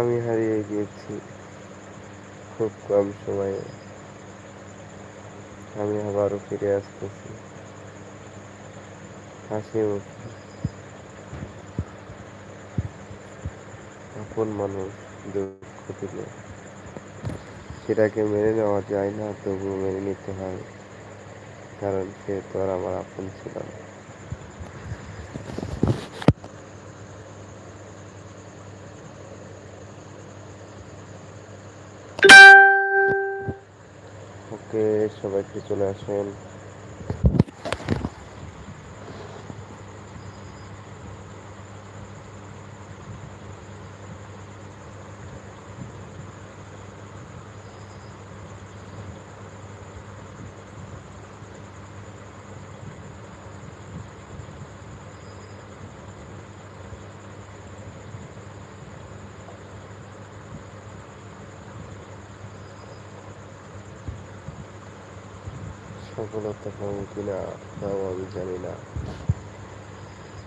আমি হারিয়ে গিয়েছি। খুব কম সময়ে আমি আবারও ফিরে আসতেছি। হাসি মুখে। আপন মানুষ দুঃখ দিলে সেটাকে মেনে নেওয়া যায় না, তবুও মেনে নিতে হয়। কারণ সে তো আর আমার আপন ছিল না। একটু চলে আসেন। সফলতা পাবো কিনা তাও আমি জানি না।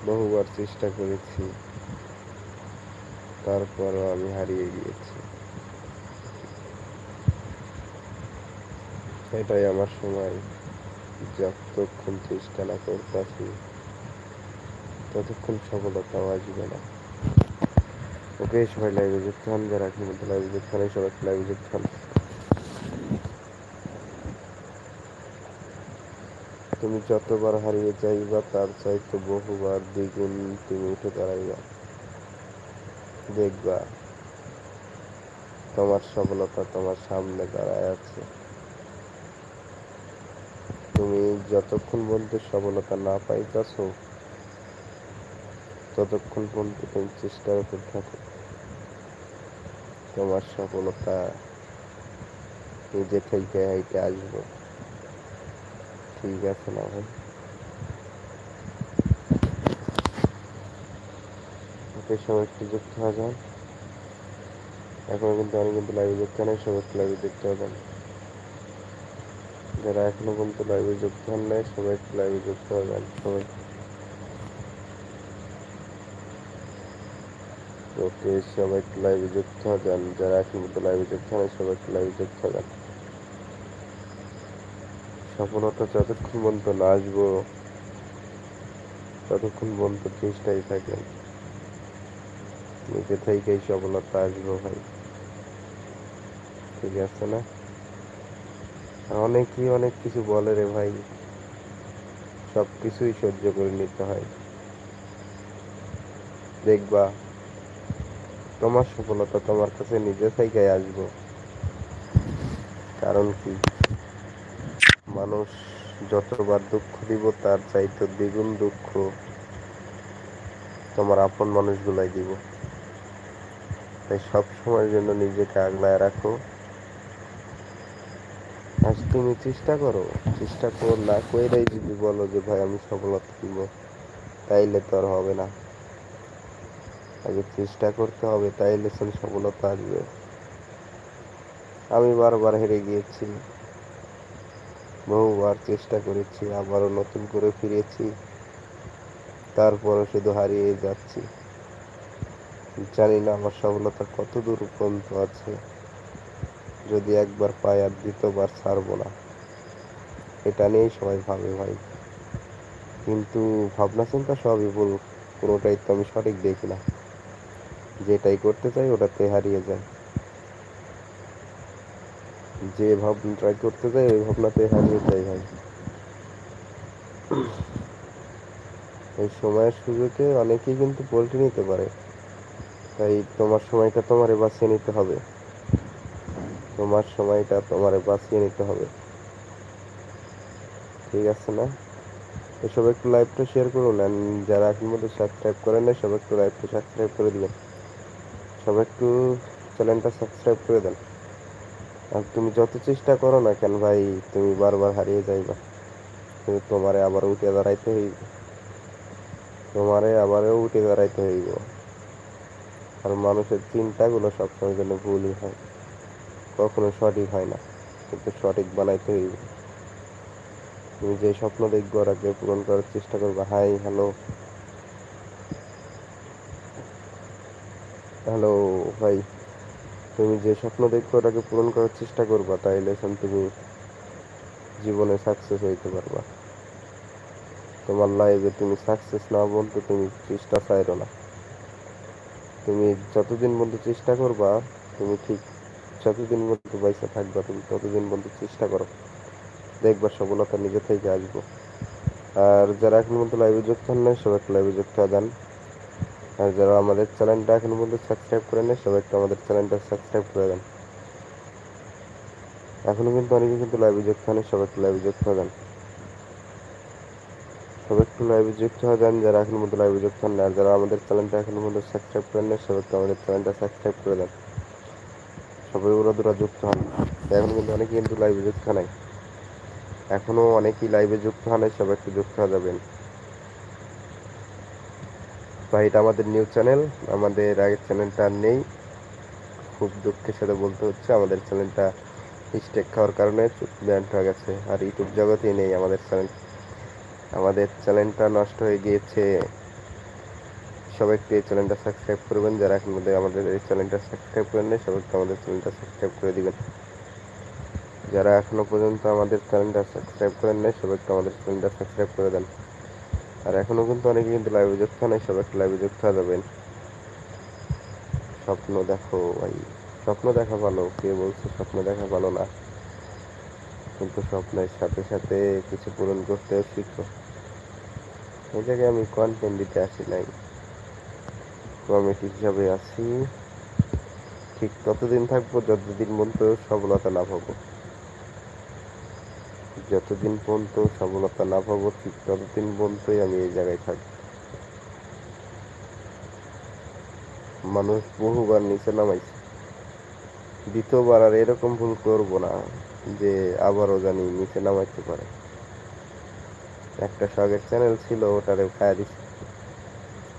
বহুবার চেষ্টা করেছি। তারপরও আমি হারিয়ে গিয়েছি। এটাই আমার সময়। যতক্ষণ চেষ্টা না করতেছি, ততক্ষণ সফলতাও আসবে না। ওকে, সবাই লাইভে যুক্ত হন। যারা এখন মধ্যে লাইভে যুক্ত হন সবাই লাইভে যুক্ত হন। তুমি যতবার হারিয়ে যাইবা, তার চাইতে বহুবার দ্বিগুণ তুমি উঠে দাঁড়াইবা। দেখবা, তোমার সফলতা তোমার সামনে দাঁড়ায় আছে। তুমি যতক্ষণ পর্যন্ত সফলতা না পাইতেছ, ততক্ষণ পর্যন্ত তুমি চেষ্টার উপর থাকো। তোমার সফলতা নিজে থেকে হাইটে আসব। ঠিক আছে না ভাই? ওকে সবাই একটু যুক্ত হওয়া যান এখনও কিন্তু অনেক কিন্তু লাইভে যুক্ত নেই, সবাই একটু লাইভে যুক্ত যান যারা এখনও পর্যন্ত লাইভে যুক্ত হন নাই, সবাই একটু লাইভে যুক্ত যান সবাই। ওকে সবাই একটু লাইভে যুক্ত যান যারা এখন পর্যন্ত লাইভে যুক্ত হয় সবাই একটু লাইভে যুক্ত যান সফলতা যতক্ষণ পর্যন্ত না আসব, ততক্ষণ পর্যন্ত চেষ্টাই থাকেন। নিজে থেকেই সফলতা আসব ভাই। ঠিক আছে না? অনেকেই অনেক কিছু বলে রে ভাই। সব কিছুই সহ্য করে নিতে হয়। দেখবা, তোমার সফলতা তোমার কাছে নিজে থেকে আসব। কারণ কি? মানুষ যতবার দুঃখ দিব, তার চাইতে দ্বিগুণ দুঃখ তোমার আপন মানুষগুলাই দিব। তাই সব সময়ের জন্য নিজেকে আগলায় রাখো। আজ তুমি চেষ্টা করো চেষ্টা করো না কইরাই যদি বলো যে, ভাই, আমি সফলতা দিব, তাইলে তো আর হবে না। আগে চেষ্টা করতে হবে, তাইলে সফলতা আসবে। আমি বারবার হেরে গিয়েছি। বহুবার চেষ্টা করেছি, আবারও নতুন করে ফিরেছি, তারপরও শুধু হারিয়ে যাচ্ছি। জানি না আমার সফলতা কত দূর পর্যন্ত আছে, যদি একবার পাই আর দ্বিতীয়বার ছাড়বো না। এটা নিয়েই সবাই ভাবে ভাই। কিন্তু ভাবনা চিন্তা সবই ভুল, কোনোটাই তো আমি সঠিক দেখি না। যেটাই করতে চাই ওটাতে হারিয়ে যায় যে ভাবনা ট্রাই করতে যাই ওই ভাবনাতে হারিয়ে যায় ভাই। এই সময়ের সুযোগে অনেকেই কিন্তু পোল্ট্রি নিতে পারে। তাই তোমার সময়টা তোমারে বাঁচিয়ে নিতে হবে। তোমার সময়টা তোমারে বাঁচিয়ে নিতে হবে। ঠিক আছে না? এসব একটু লাইভটা শেয়ার করুন যারা এখন মধ্যে সাবস্ক্রাইব করেন না সব একটু লাইভটা সাবস্ক্রাইব করে দিবেন। সব একটু চ্যানেলটা সাবস্ক্রাইব করে দেন। আর তুমি যত চেষ্টা করো না কেন ভাই, তুমি বারবার হারিয়ে যাইবা। তুমি তোমারে আবার উঠে দাঁড়াইতে হইব। তোমারে আবারও উঠে দাঁড়াইতে হইব। আর মানুষের চিন্তাগুলো সবসময় জন্য ভুলই হয়। কখনো সঠিক হয় না, কিন্তু সঠিক বানাইতে হইব। তুমি যে স্বপ্ন দেখব ওরাকে পূরণ করার চেষ্টা করবে, হাই, হ্যালো। হ্যালো, ভাই। তুমি যে স্বপ্ন দেখবে ওটাকে পূরণ করার চেষ্টা করবা, তাইলে তুমি জীবনে সাকসেস হইতে পারবা। তোমার লাইফে তুমি সাকসেস না বলতে তুমি চেষ্টা চাইরো না। তুমি যতদিন বন্ধু চেষ্টা করবা, তুমি ঠিক যতদিন বন্ধু পয়সা থাকবা, তুমি ততদিন বন্ধু চেষ্টা করো। দেখবা সফলতা নিজে থেকে আসব। আর যারা এখন পর্যন্ত লাইভে যুক্ত হন নাই, সবাই লাইভে যুক্ত দেন আর যারা আমাদের চ্যানেলটা এখন পর্যন্ত সাবস্ক্রাইব করে নেয় সবাই একটু আমাদের চ্যানেলটা সাবস্ক্রাইব করে দেন। এখনও কিন্তু অনেকে কিন্তু লাইভে যুক্ত হন সবাই একটু লাইভে যুক্ত দেন সবাই একটু লাইভে যুক্ত হয়ে যান, যারা এখন মধ্যে লাইভে যুক্ত হন আর যারা আমাদের চ্যানেলটা এখন পর্যন্ত সাবস্ক্রাইব করেন না সবাই একটু আমাদের চ্যানেলটা সাবস্ক্রাইব করে দেন। সবাই ওরা দুরা যুক্ত হন। এখন কিন্তু অনেকে কিন্তু লাইভে যুক্ত নাই। এখনও অনেকেই লাইভে যুক্ত হন সবাই একটু যুক্ত হয়ে যাবেন। তো এটা আমাদের নিউজ চ্যানেল। আমাদের আগের চ্যানেলটা নেই। খুব দুঃখের সাথে বলতে হচ্ছে, আমাদের চ্যানেলটা স্টেক খাওয়ার কারণে ব্যান্ড হয়ে গেছে আর ইউটিউব জগতেই নেই আমাদের চ্যানেল। আমাদের চ্যানেলটা নষ্ট হয়ে গিয়েছে। সবাই একটু এই চ্যানেলটা সাবস্ক্রাইব করবেন। যারা এখন মধ্যে আমাদের এই চ্যানেলটা সাবস্ক্রাইব করেন নেই সবাই একটু আমাদের চ্যানেলটা সাবস্ক্রাইব করে দিবেন। যারা এখনও পর্যন্ত আমাদের চ্যানেলটা সাবস্ক্রাইব করেন নাই সবাই একটু আমাদের চ্যানেলটা সাবস্ক্রাইব করে দেন। আর এখনও কিন্তু অনেকে কিন্তু লাইভে যুক্ত নেই সবাই একটু লাইভে যুক্ত হয়ে যাবেন। স্বপ্ন দেখো ভাই, স্বপ্ন দেখা ভালো, কে বলছে স্বপ্ন দেখা ভালো না? কিন্তু স্বপ্নের সাথে সাথে কিছু পূরণ করতেও শিখো। এই জায়গায় আমি কন্টেন্ট দিতে আসি নাই। কমিটি হিসাবে আছি। ঠিক ততদিন থাকব, যতদিন পর্যন্ত সফলতা না পাবো যতদিন পর্যন্ত সফলতা না পাবো, ঠিক ততদিন পর্যন্তই আমি এই জায়গায় থাকব। মানুষ বহুবার নিচে নামাইছে। দ্বিতীয়বার আর এরকম ভুল করব না যে আবারও জানি নিচে নামাইতে পারে। একটা শখের চ্যানেল ছিল ওটারে খায়া দিচ্ছে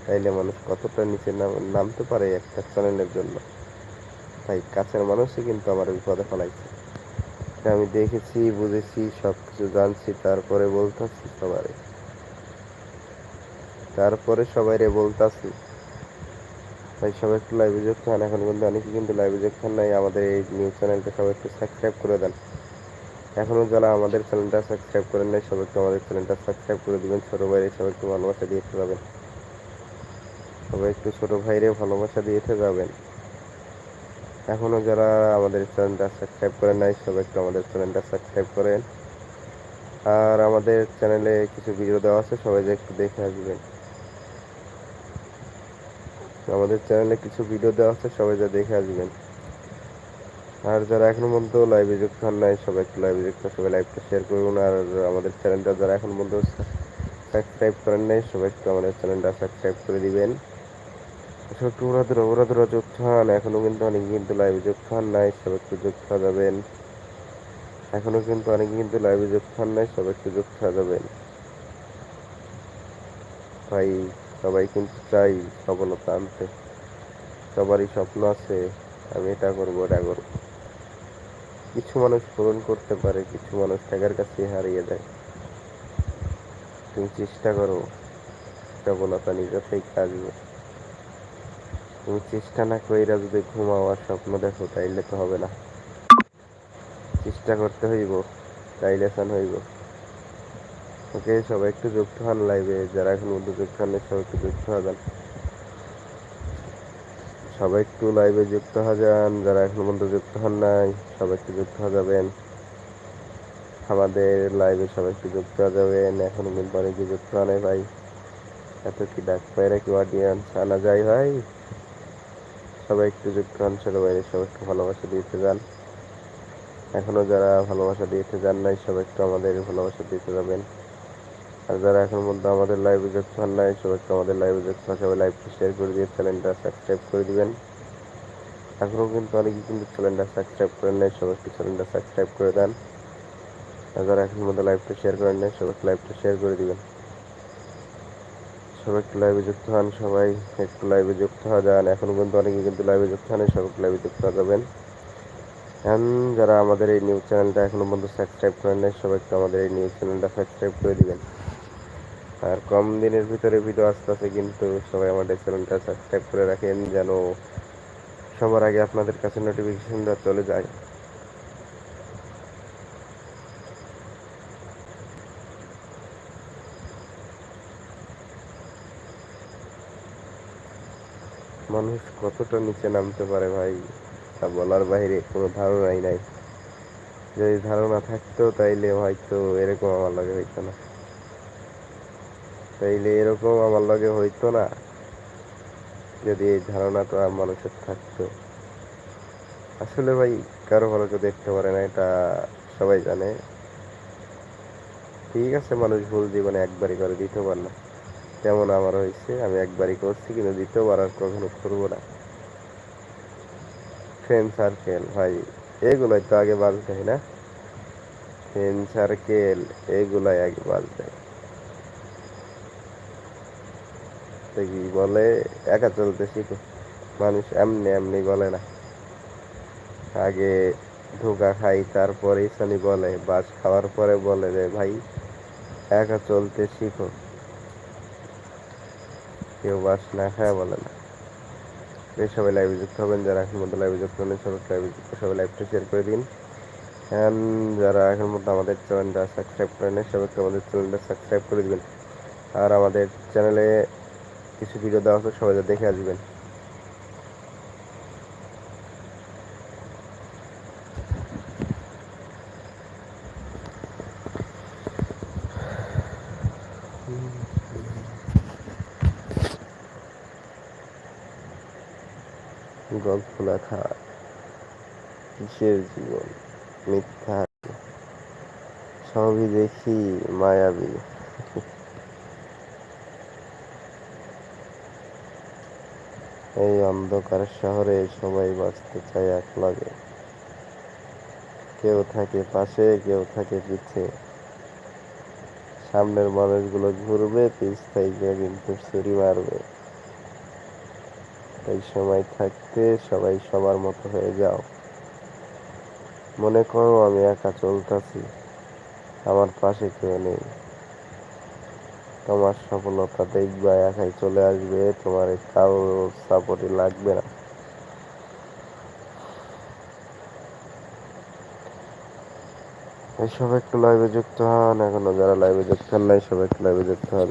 তাইলে মানুষ কতটা নিচে নামতে পারে একটা চ্যানেলের জন্য? তাই কাছের মানুষই কিন্তু আমার বিপদে ফেলাইছে। আমি দেখেছি, বুঝেছি সব কিছু জানছি, তারপরে বলতেছি সবারে। তারপরে সবাই রে বলতাছি। তাই সবাই একটু লাইভে যুক্ত হন। এখন কিন্তু অনেকে কিন্তু লাইভে যুক্ত হন নাই। আমাদের এই নিউজ চ্যানেলটা সবাই একটু সাবস্ক্রাইব করে দেন। এখনও যারা আমাদের চ্যানেলটা সাবস্ক্রাইব করেন নাই সবাই একটু আমাদের চ্যানেলটা সাবস্ক্রাইব করে দেবেন। ছোটো ভাইরে সবাই একটু ভালোবাসা দিয়ে যাবেন। সবাই একটু ছোটো ভাইরে ভালোবাসা দিয়ে যাবেন। এখনও যারা আমাদের চ্যানেলটা সাবস্ক্রাইব করেন নাই সবাই একটু আমাদের চ্যানেলটা সাবস্ক্রাইব করেন। আর আমাদের চ্যানেলে কিছু ভিডিও দেওয়া আছে সবাই যে একটু দেখে আসবেন। আমাদের চ্যানেলে কিছু ভিডিও দেওয়া আছে, সবাই যা দেখে আসবেন। আর যারা এখনও পর্যন্ত লাইভে যুক্ত হন নাই, সবাই একটু লাইভে যুক্ত, সবাই লাইভটা শেয়ার করুন। আর আমাদের চ্যানেলটা যারা এখন পর্যন্ত সাবস্ক্রাইব করেন নাই, সবাই একটু আমাদের চ্যানেলটা সাবস্ক্রাইব করে দিবেন। সব একটু ওরা ধরো ওরা ধরো যুক্ত হন এখনও কিন্তু অনেকে কিন্তু লাইভে যুক্ত হন নাই সবাই একটু যুক্ত যাবেন এখনও কিন্তু অনেকে কিন্তু লাইভে যুক্ত হন নাই একটু যুক্ত হয়ে যাবেন ভাই, সবাই কিন্তু চাই সফলতা আনতে। সবারই স্বপ্ন আছে, আমি এটা করব এটা করব। কিছু মানুষ পূরণ করতে পারে, কিছু মানুষ টাকার কাছে হারিয়ে দেয় তুমি চেষ্টা করো সফলতা নিজে থেকে আসবে। তুমি চেষ্টা না কইরা যদি ঘুমাও আর স্বপ্ন দেখো, তাইলে তো হবে না। চেষ্টা করতে হইব, তাইলে সান হইব। ওকে, সবাই একটু যুক্ত হন লাইভে যারা এখন মধ্যে যুক্ত হন সবাই একটু যুক্ত হবেন সবাই একটু লাইভে যুক্ত হয়ে যান, যারা এখন পর্যন্ত যুক্ত হন নাই, সবাই একটু যুক্ত হয়ে যাবেন। আমাদের লাইভে সবাই একটু যুক্ত হয়ে যাবেন, এখনও কিন্তু অনেকে যুক্ত হয় ভাই। এত কি ডাক পায়রা কি অডিয়েন্স আনা যায় ভাই। সবাই একটু যুক্ত হন, ছোটো বাইরে সবাই একটু ভালোবাসা দিতে যান। এখনও যারা ভালোবাসা দিতে যান নাই, সবাই একটু আমাদের ভালোবাসা দিতে যাবেন। আর যারা এখন মধ্যে আমাদের লাইভে যুক্ত হন নাই, সবাই একটু আমাদের লাইভে যুক্ত হন, সবাই লাইভটি শেয়ার করে দিয়ে চ্যানেলটা সাবস্ক্রাইব করে দিবেন। এখনও কিন্তু অনেকেই কিন্তু চ্যানেলটা সাবস্ক্রাইব করেন নাই, সবাই একটু চ্যানেলটা সাবস্ক্রাইব করে দেন। আর যারা এখন মধ্যে লাইভটা শেয়ার করেন নাই, সবাই লাইভটা শেয়ার করে দিবেন। সবাই একটু লাইভে যুক্ত হন, সবাই একটু লাইভে যুক্ত হওয়া যান। এখনও পর্যন্ত অনেকে কিন্তু লাইভে যুক্ত হন সবাই একটু লাইভে যুক্ত হওয়া যাবেন। এখন যারা আমাদের এই নিউজ চ্যানেলটা এখনও পর্যন্ত সাবস্ক্রাইব করেন নাই, সবাই একটু আমাদের এই নিউজ চ্যানেলটা সাবস্ক্রাইব করে দিবেন। আর কম দিনের ভিতরে ভিডিও আসতে আসে কিন্তু সবাই আমাদের চ্যানেলটা সাবস্ক্রাইব করে রাখেন, যেন সবার আগে আপনাদের কাছে নোটিফিকেশনটা চলে যায়। মানুষ কতটা নিচে নামতে পারে ভাই, তা বলার বাইরে কোনো ধারণাই নাই। যদি ধারণা থাকতো তাইলে হয়তো এরকম আমার লাগে হইতো না। তাইলে এরকম আমার লগে হইতো না, যদি এই ধারণাটা মানুষের থাকতো। আসলে ভাই, কারও ভালোকে দেখতে পারে না, এটা সবাই জানে। ঠিক আছে, মানুষ ভুল জীবনে একবারই করে দিতে পার না। তেমন আমার হয়েছে, আমি একবারই করছি, কিন্তু দ্বিতীয়বার আর কখনো করব না। ফ্রেন্ড সার্কেল ভাই, এগুলোই তো আগে বাজতে হয় না? ফ্রেন্ড সার্কেল এগুলাই আগে বাজতে কি বলে? একা চলতে শিখো। মানুষ এমনি এমনি বলে না। আগে ধোকা খাই তারপরে শনি বলে, বাস খাওয়ার পরে বলে যে, ভাই, একা চলতে শিখো। কেউ বাস না খায় বলে না। এই সবাই লাইভে যুক্ত হবেন, যারা এখন মধ্যে লাইভে যুক্ত হবেন সবাই লাইভে যুক্ত, সবাই লাইভটা শেয়ার করে দিন। যারা এখন মধ্যে আমাদের চ্যানেলটা সাবস্ক্রাইব করে নেন সবাইকে আমাদের চ্যানেলটা সাবস্ক্রাইব করে দিবেন। আর আমাদের চ্যানেলে কিছু ভিডিও দেওয়া হতো সবাই দেখে আসবেন। গল্প লেখা কিসের জীবন, মিথ্যা? সবই দেখি মায়াবী। এই অন্ধকার শহরে সবাই বাঁচতে চায় এক লাগে কেউ থাকে পাশে, কেউ থাকে পিছে। সামনের মানুষগুলো ঘুরবে পিছ থেকে কিন্তু ছুরি মারবে। এই সময় থাকতে সবাই সবার মতো হয়ে যাও। মনে করো আমি একা চলতেছি, আমার পাশে কেউ নেই। তোমার সফলতা দেখবা, একাই চলে আসবে, তোমার কারও সাপোর্টই লাগবে না। এসব একটু লাইভে যুক্ত হন, এখনও যারা লাইভে যুক্ত হন নাই, সবাই একটু লাইভে যুক্ত হয়ে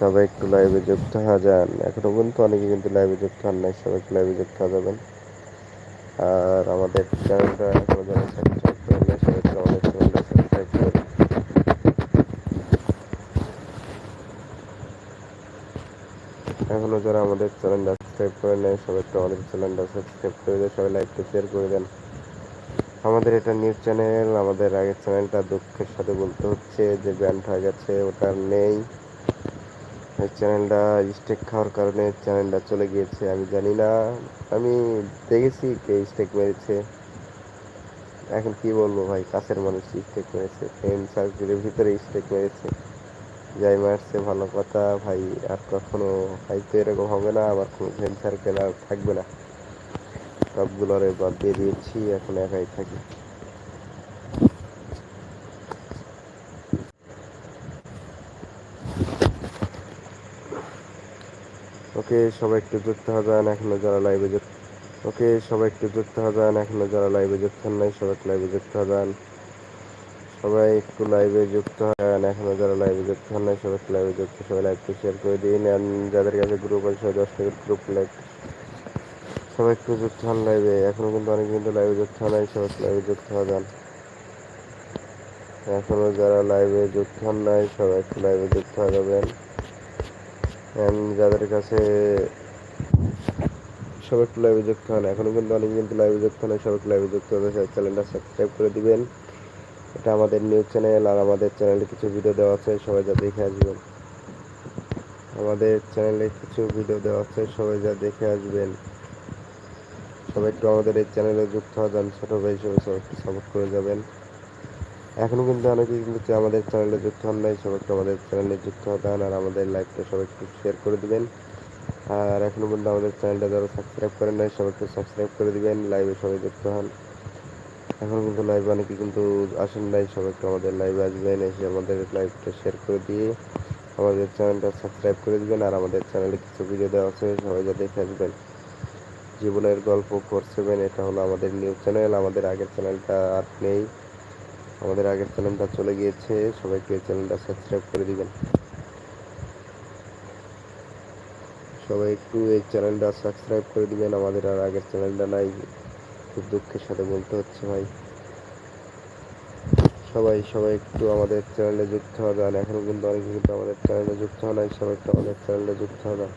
সবাই একটু লাইভে যুক্ত হওয়া যান এখনও পর্যন্ত অনেকে কিন্তু লাইভে যুক্ত হন নাই, সবাই একটু লাইভে যুক্ত হয়ে যাবেন। আর আমাদের চ্যানেলটা এখনও যারা সাবস্ক্রাইব করেন নাই, সবাই আমাদের চ্যানেলটা সাবস্ক্রাইব করে এখনও যারা আমাদের চ্যানেলটা সাবস্ক্রাইব করে নেয় সবাই একটু আমাদের চ্যানেলটা সাবস্ক্রাইব করে দেয় সবাই লাইকটা শেয়ার করে দেন। আমাদের এটা নিউজ চ্যানেল আমাদের আগের চ্যানেলটা দুঃখের সাথে বলতে হচ্ছে, যে ব্যান্ড হয়ে গেছে, ওটা নেই। চ্যানেলটা স্টেক খাওয়ার কারণে চ্যানেলটা চলে গিয়েছে, আমি জানি না। আমি দেখেছি কে স্টেক মেরেছে। এখন কি বলব ভাই, কাছের মানুষ স্টেক মেরেছে। ফ্রেন্ড সার্কেলের ভিতরে স্টেক মেরেছে। যাই মারছে, ভালো কথা ভাই, আর কখনো হয়তো এরকম হবে না, আবার কোনো ফ্রেন্ড সার্কেল আর থাকবে না। সবগুলোরে বাদ দিয়ে দিয়েছি, এখন একাই থাকি। ওকে সবাই একটু যুক্ত হয়ে যান এখনও যারা লাইভে যুক্ত ওকে সবাই একটু যুক্ত হয়ে যান এখনও যারা লাইভে যুক্ত হন নাই, সবাই লাইভে যুক্ত হয়ে যান সবাই একটু লাইভে যুক্ত হন এখনও যারা লাইভে যুক্ত হন নাই, সবাই লাইভে যুক্ত, সবাই লাইভটা শেয়ার করে দিন যাদের কাছে গ্রুপ আছে, সবাই দশ টাকার গ্রুপ লাইভ সবাই একটু যুক্ত হন লাইভে এখনও কিন্তু অনেক কিন্তু লাইভে যুক্ত হন নাই, সবাই লাইভে যুক্ত হয়ে যান। এখনও যারা লাইভে যুক্ত হন নাই, সবাই একটু লাইভে যুক্ত হয়ে যাবেন। যাদের কাছে সবাই একটু লাইভে যুক্ত হন এখনও কিন্তু অনেক কিন্তু লাইভে যুক্ত হন সবাই একটু লাইভে যুক্ত হবে চ্যানেলটা সাবস্ক্রাইব করে দিবেন। এটা আমাদের নিউজ চ্যানেল আর আমাদের চ্যানেলে কিছু ভিডিও দেওয়া আছে, সবাই যা দেখে আসবেন। আমাদের চ্যানেলে কিছু ভিডিও দেওয়া আছে, সবাই যা দেখে আসবেন। সবাই একটু আমাদের এই চ্যানেলে যুক্ত হওয়া যান, ছোটো ভাই হিসেবে সবাই একটু সাপোর্ট করে যাবেন। এখনও কিন্তু অনেকেই কিন্তু আমাদের চ্যানেলে যুক্ত হন নাই। সবাই একটু আমাদের চ্যানেলে যুক্ত হন আর আমাদের লাইভটা সবাই একটু শেয়ার করে দিবেন। আর এখনও কিন্তু আমাদের চ্যানেলটা যারা সাবস্ক্রাইব করেন নাই, সবাই একটু সাবস্ক্রাইব করে দিবেন। লাইভে সবাই যুক্ত হন। এখন কিন্তু লাইভে অনেকে কিন্তু আসেন নাই, সবাই একটু আমাদের লাইভে আসবেন, এসে আমাদের লাইভটা শেয়ার করে দিয়ে আমাদের চ্যানেলটা সাবস্ক্রাইব করে দিবেন। আর আমাদের চ্যানেলে কিছু ভিডিও দেওয়া আছে, সবাই যা দেখে আসবেন। জীবনের গল্প ফোর সেভেন এটা হলো আমাদের নিউজ চ্যানেল আমাদের আগের চ্যানেলটা আর নেই। আমাদের আগের চ্যানেলটা চলে গিয়েছে, সবাইকে চ্যানেলটা সাবস্ক্রাইব করে দিবেন। সবাই একটু এই চ্যানেলটা সাবস্ক্রাইব করে দিবেন, আমাদের আর আগের চ্যানেলটা নাই। খুব দুঃখের সাথে বলতে হচ্ছে ভাই। সবাই সবাই একটু আমাদের চ্যানেলে যুক্ত হওয়া যান এখনও কিন্তু অনেকে কিন্তু আমাদের চ্যানেলে যুক্ত হওয়া নাই, সবাই একটু আমাদের চ্যানেলে যুক্ত যান।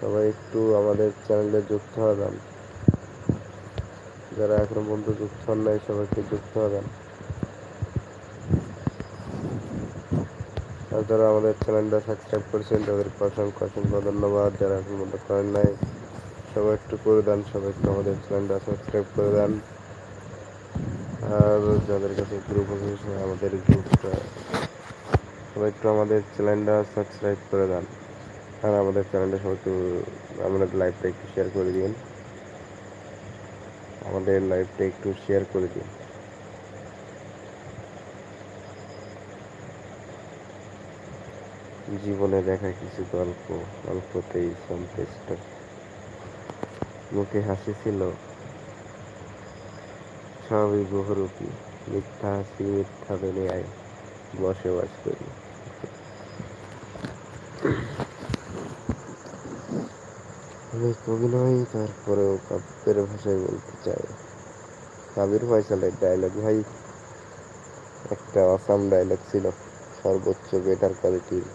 সবাই একটু আমাদের চ্যানেলে যুক্ত যান। যারা এখনও পর্যন্ত যুক্ত হন নাই, সবাইকে যুক্ত যান আর যারা আমাদের চ্যানেলটা সাবস্ক্রাইব করেছেন, তাদেরকে অসংখ্য অসংখ্য ধন্যবাদ। যারা এখন পর্যন্ত করেন নাই, সবাই একটু করে দেন, সবাই একটু আমাদের চ্যানেলটা সাবস্ক্রাইব করে দেন। আর যাদের কাছে গ্রুপ আছে সবাই আমাদের গ্রুপটা, সবাই একটু আমাদের চ্যানেলটা সাবস্ক্রাইব করে দেন। আর আমাদের চ্যানেলটা সবাই একটু, আমাদের লাইভটা একটু শেয়ার করে দিন। আমাদের লাইভটা একটু শেয়ার করে দিন। জীবনে দেখা কিছু গল্প, গল্পতেই সন্তুষ্ট। মুখে হাসি ছিল। সবই বহুরূপী। মিথ্যা হাসি, মিথ্যা দুনিয়ায় বসবাস করি। আমি কবি নই তারপরেও কাব্যের ভাষায় বলতে চাই। কাবির ফয়সালের ডায়লগ ভাই, একটা অসাম ডায়লগ ছিল। সর্বোচ্চ বেটার কোয়ালিটির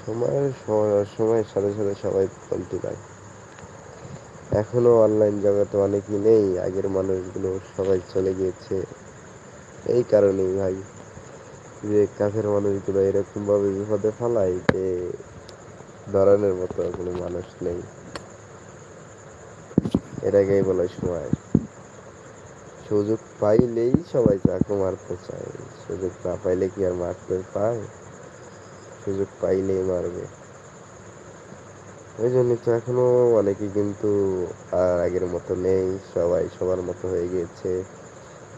সময়ের সময়ের সাথে সাথে সবাই বলতে পায় এখনও অনলাইন জগতে অনেকই নেই। আগের মানুষগুলো সবাই চলে গিয়েছে। এই কারণেই ভাই, যে কাছের মানুষগুলো এরকমভাবে বিপদে ফেলায় যে ধরনের মতো কোনো মানুষ নেই। এর আগেই বলার সময়। সুযোগ পাইলেই সবাই চাকু মারতে চায় সুযোগ না পাইলে কি আর মারতে পায়? সুযোগ পাইলেই মারবে। ওই জন্য তো এখনও অনেকে কিন্তু আর আগের মতো নেই। সবাই সবার মতো হয়ে গিয়েছে।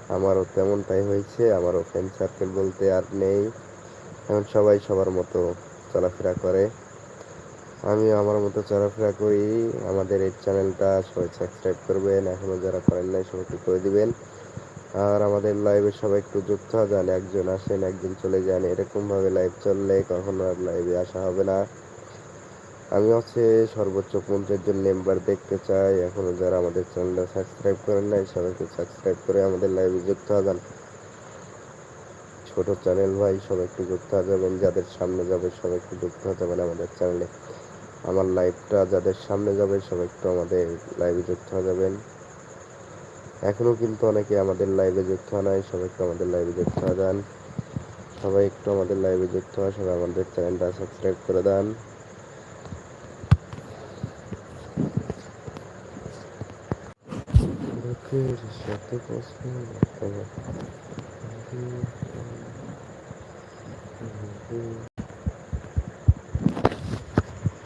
আমারও তেমনটাই হয়েছে। আমারও ফ্রেন্ড সার্কেল বলতে আর নেই। এখন সবাই সবার মতো চলাফেরা করে। আমি আমার মতো চলাফেরা করি। আমাদের এই চ্যানেলটা সবাই সাবস্ক্রাইব করবেন। এখনও যারা করেন নাই সবাই একটু করে দিবেন। আর আমাদের লাইভে সবাই একটু যুক্ত যান। একজন আসেন, একজন চলে যান। এরকমভাবে লাইভ চললে কখনো আর লাইভে আসা হবে না। আমি হচ্ছে সর্বোচ্চ পঞ্চাশ জন মেম্বার দেখতে চাই। এখনও যারা আমাদের চ্যানেলটা সাবস্ক্রাইব করেন নাই, সবাইকে সাবস্ক্রাইব করে আমাদের লাইভে যুক্ত যান। ছোট চ্যানেল ভাই, সবাই একটু যুক্ত হয়ে যাবেন। যাদের সামনে যাবে, সবাই একটু যুক্ত হয়ে যাবেন আমাদের চ্যানেলে। আমার লাইভটা যাদের সামনে যাবে, সবাই একটু আমাদের লাইভে যুক্ত হয়ে যাবেন। এখনও কিন্তু অনেকে আমাদের লাইভে যুক্ত হয় নাই, সবাই একটু আমাদের লাইভে যুক্ত হয়ে যান। সবাই একটু আমাদের লাইভে যুক্ত হয়, সবাই আমাদের চ্যানেলটা সাবস্ক্রাইব করে দেন।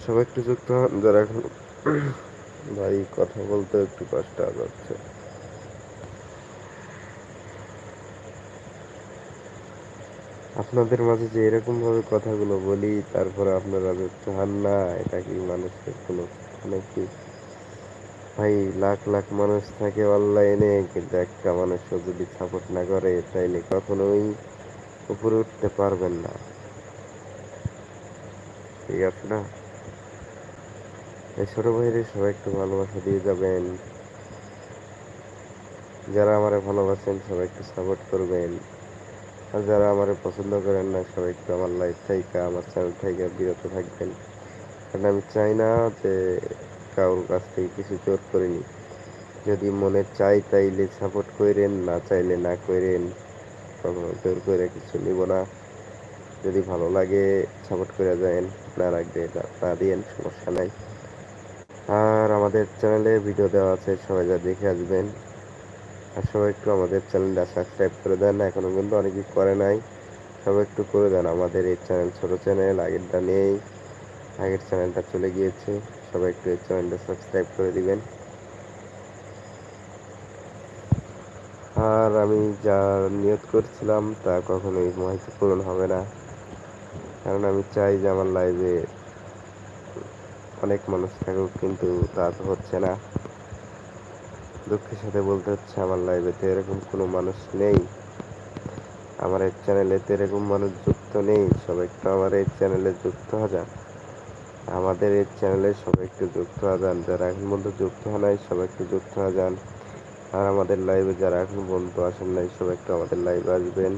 সবাই একটু যুক্ত হন, যারা এখন ভাই কথা বলতে একটু কষ্ট যাচ্ছে আপনাদের মাঝে যে এরকম ভাবে কথাগুলো বলি, তারপরে আপনারা যুক্ত হন না, এটা কি মানুষের কোনো নাকি ভাই, লাখ লাখ মানুষ থাকে অনলাইনে, কিন্তু একটা মানুষও যদি সাপোর্ট না করে, তাইলে কখনোই উপরে উঠতে পারবেন না। ঠিক আছে না? এই ছোট ভাইরে সবাই একটু ভালোবাসা দিয়ে যাবেন। যারা আমারে ভালোবাসেন, সবাই একটু সাপোর্ট করবেন। আর যারা আমারে পছন্দ করেন না, সবাই একটু আমার লাইফ থেকে, আমার চ্যানেল থেকে বিরত থাকবেন। কারণ আমি চাই না যে কারোর কাছ থেকে কিছু জোর করিনি। যদি মনে চাই তাইলে সাপোর্ট করেন না চাইলে না করেন কখনো জোর করে কিছু নিব না। যদি ভালো লাগে সাপোর্ট করে যায়েন, না রাখবে না দিয়েন, সমস্যা নাই। আর আমাদের চ্যানেলে ভিডিও দেওয়া আছে, সবাই যা দেখে আসবেন। আর সবাই একটু আমাদের চ্যানেলটা সাবস্ক্রাইব করে দেন এখনও কিন্তু অনেকেই করে নাই। সবাই একটু করে দেন, আমাদের এই চ্যানেল, ছোট চ্যানেল, আগেরটা নেই, আগের চ্যানেলটা চলে গিয়েছে, সবাই একটু এই চ্যানেলটা সাবস্ক্রাইব করে দিবেন। আর আমি যা নিয়ত করছিলাম তা কখনোই হয়তো পূরণ হবে না। কারণ আমি চাই যে আমার লাইভে অনেক মানুষ থাকুক, কিন্তু তা তো হচ্ছে না। দুঃখের সাথে বলতে হচ্ছে আমার লাইভেতে এরকম কোনো মানুষ নেই। আমার এই চ্যানেলেতে এরকম মানুষ যুক্ত নেই, সবাই একটু আমার এই চ্যানেলে যুক্ত হয়ে যান। আমাদের এই চ্যানেলে সবাই একটু যুক্ত হয়ে যান, যারা এখন পর্যন্ত যুক্ত হয় নাই, সবাই একটু যুক্ত হয়ে যান। আর আমাদের লাইভে যারা এখন পর্যন্ত আসেন নাই, সবাই একটু আমাদের লাইভে আসবেন।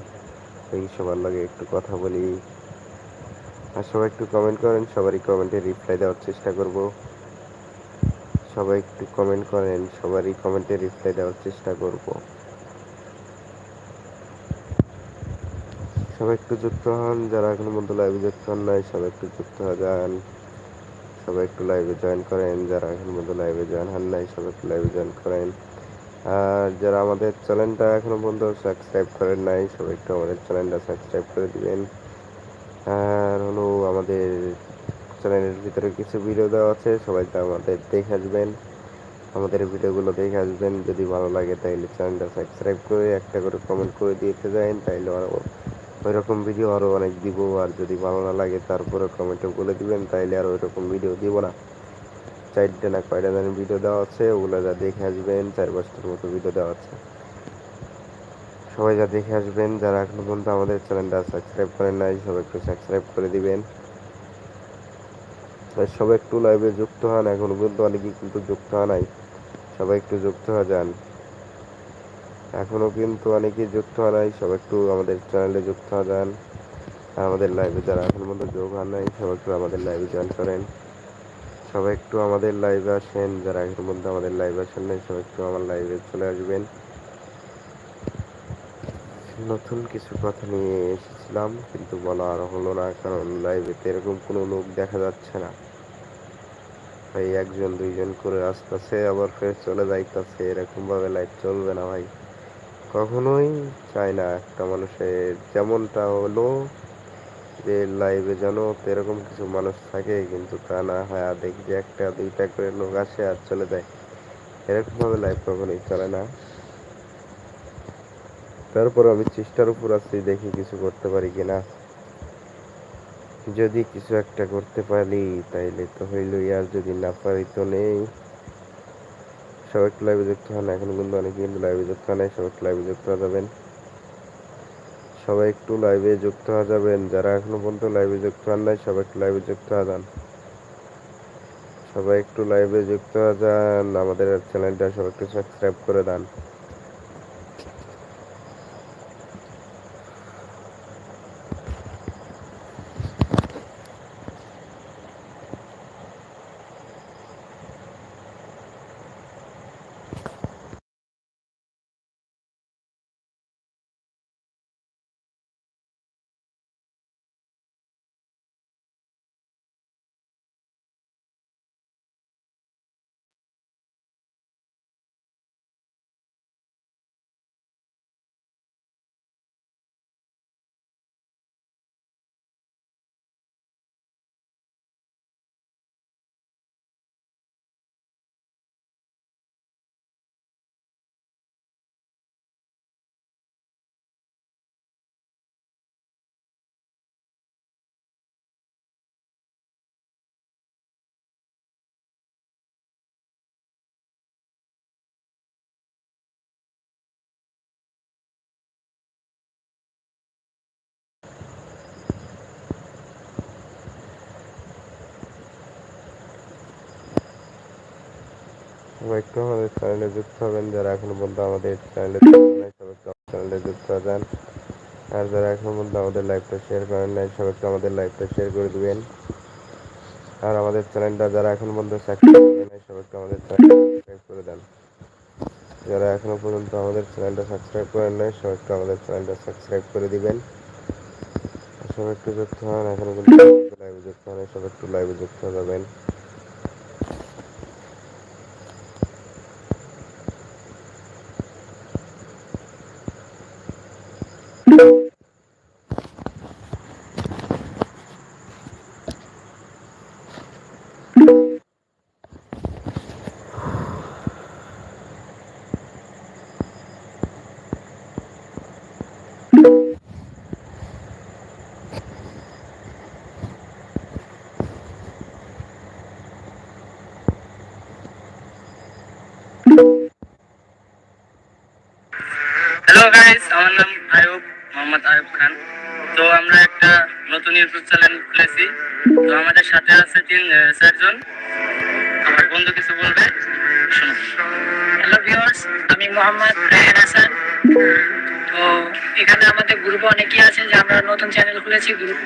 এই সবার লাগে একটু কথা বলি। আর সবাই একটু কমেন্ট করেন, সবারই কমেন্টে রিপ্লাই দেওয়ার চেষ্টা করব। সবাই একটু কমেন্ট করেন, সবারই কমেন্টে রিপ্লাই দেওয়ার চেষ্টা করব। সবাই একটু যুক্ত হন, যারা এখনও মধ্যে লাইভে যুক্ত হন নাই, সবাই একটু যুক্ত হয়ে যান। সবাই একটু লাইভে জয়েন করেন, যারা এখন মধ্যে লাইভে জয়েন হন নাই, সবাই একটু লাইভে জয়েন করেন। আর যারা আমাদের চ্যানেলটা এখনও পর্যন্ত সাবস্ক্রাইব করেন নাই, সবাই একটু আমাদের চ্যানেলটা সাবস্ক্রাইব করে দিবেন। আর হলো আমাদের চ্যানেলের ভিতরে কিছু ভিডিও দেওয়া আছে সবাই তো আমাদের দেখে আসবেন। আমাদের ভিডিওগুলো দেখে আসবেন। যদি ভালো লাগে তাইলে চ্যানেলটা সাবস্ক্রাইব করে, একটা করে কমেন্ট করে দিতে যান তাইলে আরও ওই রকম ভিডিও আরও অনেক দিব। আর যদি ভালো না লাগে তারপরে কমেন্টে বলে দিবেন, তাইলে আর ওই রকম ভিডিও দিব না। চারটে না কয়টা জানি ভিডিও দেওয়া আছে, ওগুলো যা দেখে আসবেন, চার পাঁচটার মতো ভিডিও দেওয়া আছে। সবাই যা দেখে আসবেন, যারা এখনও পর্যন্ত আমাদের চ্যানেলটা সাবস্ক্রাইব করেন নাই সবাই একটু সাবস্ক্রাইব করে দিবেন। সবাই একটু লাইভে যুক্ত হন, এখনও পর্যন্ত অনেকেই কিন্তু যুক্ত হওয়া নাই। সবাই একটু যুক্ত হয়ে যান। এখনও কিন্তু অনেকেই যুক্ত হওয়া নাই, সবাই একটু আমাদের চ্যানেলে যুক্ত হয়ে যান। আমাদের লাইভে যারা এখন পর্যন্ত যোগ হন নাই, সবাই একটু আমাদের লাইভে জয়েন করেন। সবাই একটু আমাদের লাইভে আসেন, যারা এখন পর্যন্ত আমাদের লাইভে আসেন নাই, সবাই একটু আমার লাইভে চলে আসবেন। নতুন কিছু কথা নিয়ে এসেছিলাম, কিন্তু বলা আর হলো না, কারণ লাইভেতে এরকম কোনো লোক দেখা যাচ্ছে না। ভাই, একজন, দুইজন করে আসতেছে, আবার ফের চলে যাইতেছে এরকম ভাবে লাইভ চলবে না ভাই। কখনোই চায় না একটা মানুষের, যেমনটা হলো যে লাইভে যেন এরকম কিছু মানুষ থাকে, কিন্তু তা না হয় দেখি একটা, দুইটা করে লোক আসে আর চলে যায়। এরকম ভাবে লাইভ কখনোই চলে না। তারপর আমি চেষ্টার উপর আছি, দেখি কিছু করতে পারি কিনা। যদি কিছু একটা করতে পারি, তাইলে তো হইলই, আর যদি না পারি তো নেই। সবাই লাইভে যুক্ত এখন কিন্তু কিন্তু লাইভে যুক্ত হয় লাইভে যুক্ত হয়ে যাবেন সবাই একটু লাইভে যুক্ত হয়ে যাবেন যারা এখনও পর্যন্ত লাইভে যুক্ত হন নাই, সবাই একটু লাইভে যুক্ত হয়ে যান। সবাই একটু লাইভে যুক্ত হয়ে যান, আমাদের চ্যানেলটা সবাই একটু সাবস্ক্রাইব করে দেন। একটু আমাদের চ্যানেলে যুক্ত হবেন। যারা এখনও পর্যন্ত আমাদের চ্যানেলে চ্যানেলে যুক্ত যান। আর যারা এখনও পর্যন্ত আমাদের লাইভটা শেয়ার করেন নাই সবাই একটু আমাদের লাইভটা শেয়ার করে দিবেন। আর আমাদের চ্যানেলটা যারা এখন পর্যন্ত সাবস্ক্রাইব করে নাই সবাই একটু আমাদের চ্যানেলটা সাবস্ক্রাইব করে দেন। যারা এখনও পর্যন্ত আমাদের চ্যানেলটা সাবস্ক্রাইব করেন নাই সবাই একটু আমাদের চ্যানেলটা সাবস্ক্রাইব করে দিবেন। সবাই একটু যুক্ত হন, এখনও কিন্তু লাইভে যুক্ত হন সবাই একটু লাইভে যুক্ত হয়ে যাবেন। খান। তো আমরা একটা নতুন ইউটিউব চ্যানেল খুলেছি। তো আমাদের সাথে আছে তিন চারজন। আমার বন্ধু কিছু বলবে? হ্যালো ভিউয়ার্স আমি মোহাম্মদ রায়হান হাসান। তো এখানে আমাদের গ্রুপে অনেকেই আছে যে আমরা নতুন চ্যানেল খুলেছি। গ্রুপ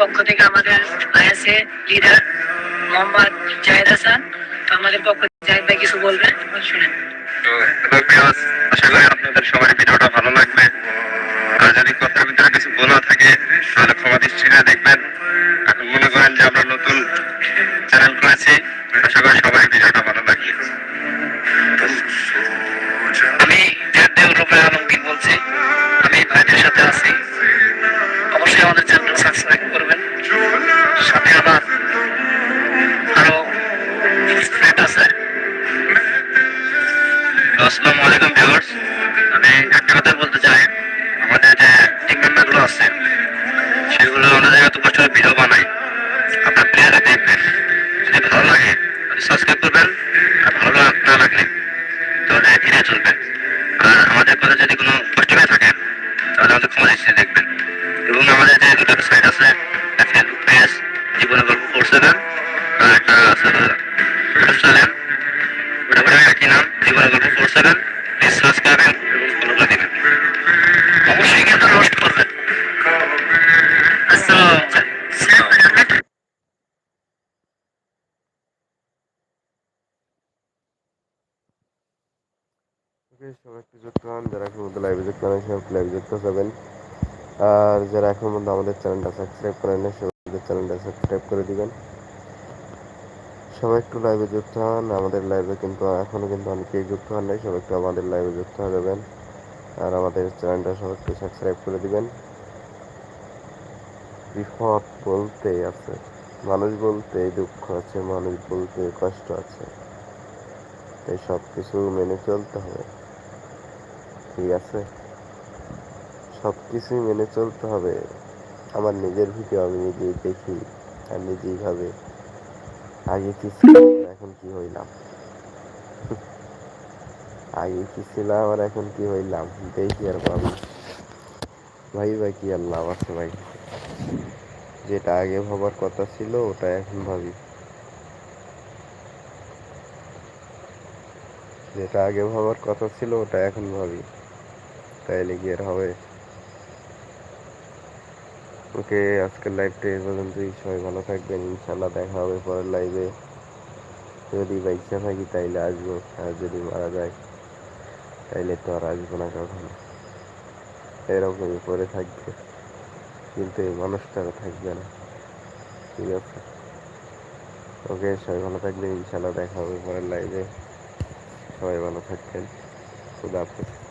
পক্ষ থেকে আমাদের আছে লিডার মোহাম্মদ জাহেদ হাসান। তো আমাদের পক্ষ থেকে জাহেদ ভাই কিছু বলবে? শুনেন তো হ্যালো ভিউয়ার্স আশা করি আপনাদের সবার ভিডিওটা ভালো লাগবে। আশা সবাই ভিডিওটা ভালো লাগে আমি জয়দেব রূপে আলমগীর বলছি, আমি ভাইদের সাথে আছি। অবশ্যই আমাদের এখন মধ্যে লাইভে যুক্ত হবেন। আর যারা এখন মধ্যে আমাদের চ্যানেলটা সাবস্ক্রাইব করেন না সবাই চ্যানেলটা সাবস্ক্রাইব করে দিবেন। সবাই একটু লাইভে যুক্ত হন, আমাদের লাইভে কিন্তু এখনও কিন্তু অনেকেই যুক্ত হন নাই, সবাই একটু আমাদের লাইভে যুক্ত হয়ে যাবেন। আর আমাদের চ্যানেলটা সবাই একটু সাবস্ক্রাইব করে দিবেন। বিপদ বলতে আছে, মানুষ বলতে দুঃখ আছে, মানুষ বলতে কষ্ট আছে। তাই সব কিছু মেনে চলতে হবে। ঠিক আছে? সব কিছুই মেনে চলতে হবে। আমার নিজের ভিডিও আমি নিজেই দেখি আর নিজেই ভাবে আগে কি ছিলাম এখন কি হইলাম। আগে কি ছিলাম আর এখন কি হইলাম, দেখি আর ভাবি। ভাই ভাই, কি আর লাভ আছে ভাই? যেটা আগে ভাবার কথা ছিল, ওটা এখন ভাবি। যেটা আগে ভাবার কথা ছিল, ওটা এখন ভাবি। তাইলে কি আর হবে? ওকে, আজকের লাইভটা এই পর্যন্তই। সবাই ভালো থাকবেন ইনশাল্লাহ দেখা হবে পরের লাইভে যদি বা ইচ্ছা থাকি তাইলে আসব, আর যদি মারা যায় তাইলে তো আর আসব না কখনো। এরকমই পরে থাকবে, কিন্তু এই মানুষটা থাকবে না। ঠিক আছে? ওকে, সবাই ভালো থাকবেন ইনশাল্লাহ দেখা হবে পরের লাইভে সবাই ভালো থাকবেন। খুদা হাফেজ।